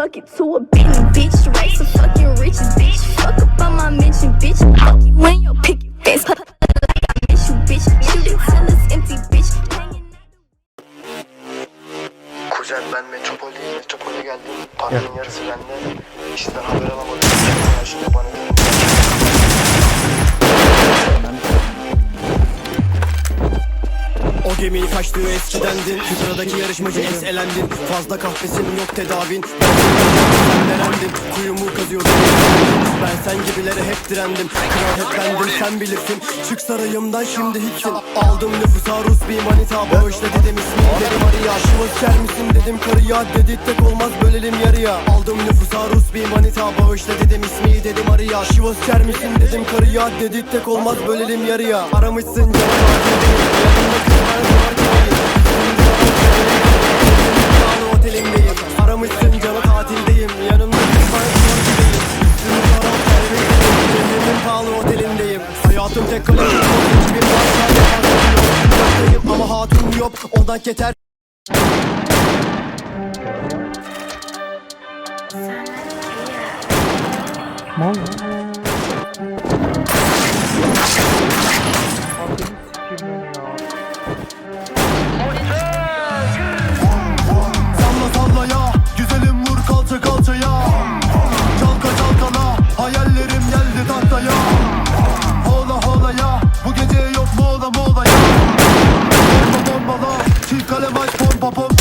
Fuck it to a Bentley, bitch. Race the fucking riches, bitch. Fuck up on my mention, bitch. Fuck you in your picket fence. Like I miss you, bitch. Shoot it till it's empty, bitch. Kuzen ben Metropol'deyim. Metropol'e geldim. Paranın yarısı bende. İşten haber alamadım. Gemiyi kaçtığı eskidendin sıradaki yarışmacı es elendin Fazla kahvesin yok tedavin. Sen derendin Kuyumu kazıyordun. Ben sen gibilere hep direndim. Kral hep bendim sen bilirsin. Çık sarayımdan şimdi hiçsin. Aldım nüfusa Rus bir manita. Bağışla dedim ismini dedim Maria. Şıvız çer misin dedim karıya. Dedi tek olmaz bölelim yarıya. Aldım nüfusa Rus bir manita. Bağışla dedim ismi dedim Maria. Şıvız çer misin dedim karıya. Dedi tek olmaz bölelim yarıya. Aramışsın canım Hayatım tek kalem. Yok Ama hatun yok ondan keter. Mal. Trzymać pompa pompa